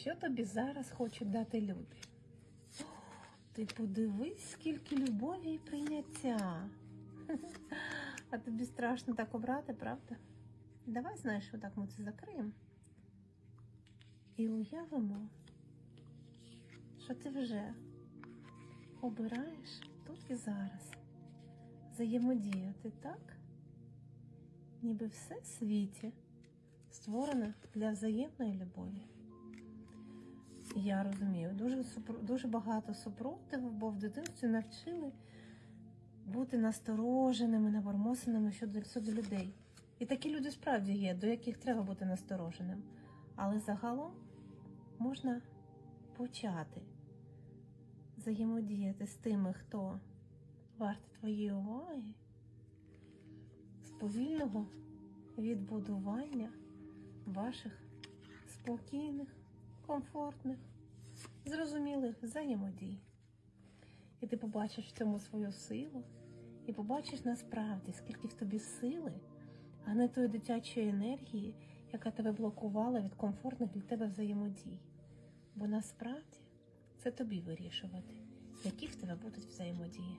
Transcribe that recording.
Що тобі зараз хочуть дати люди? О, Ти подивись, скільки любові і прийняття. А тобі страшно так обрати, правда? Давай, знаєш, отак ми це закриємо. І уявимо, що ти вже обираєш тут і зараз взаємодіяти так, ніби все в світі створено для взаємної любові. Я розумію, дуже, дуже багато супротиву, бо в дитинстві навчили бути настороженими, набормосеними щодо, щодо людей. І такі люди справді є, до яких треба бути настороженим. Але загалом можна почати взаємодіяти з тими, хто вартий твоєї уваги, з повільного відбудування ваших спокійних, комфортних, зрозумілих взаємодій. І ти побачиш в цьому свою силу, і побачиш насправді, скільки в тобі сили, а не тої дитячої енергії, яка тебе блокувала від комфортних для тебе взаємодій. Бо насправді це тобі вирішувати, які в тебе будуть взаємодії.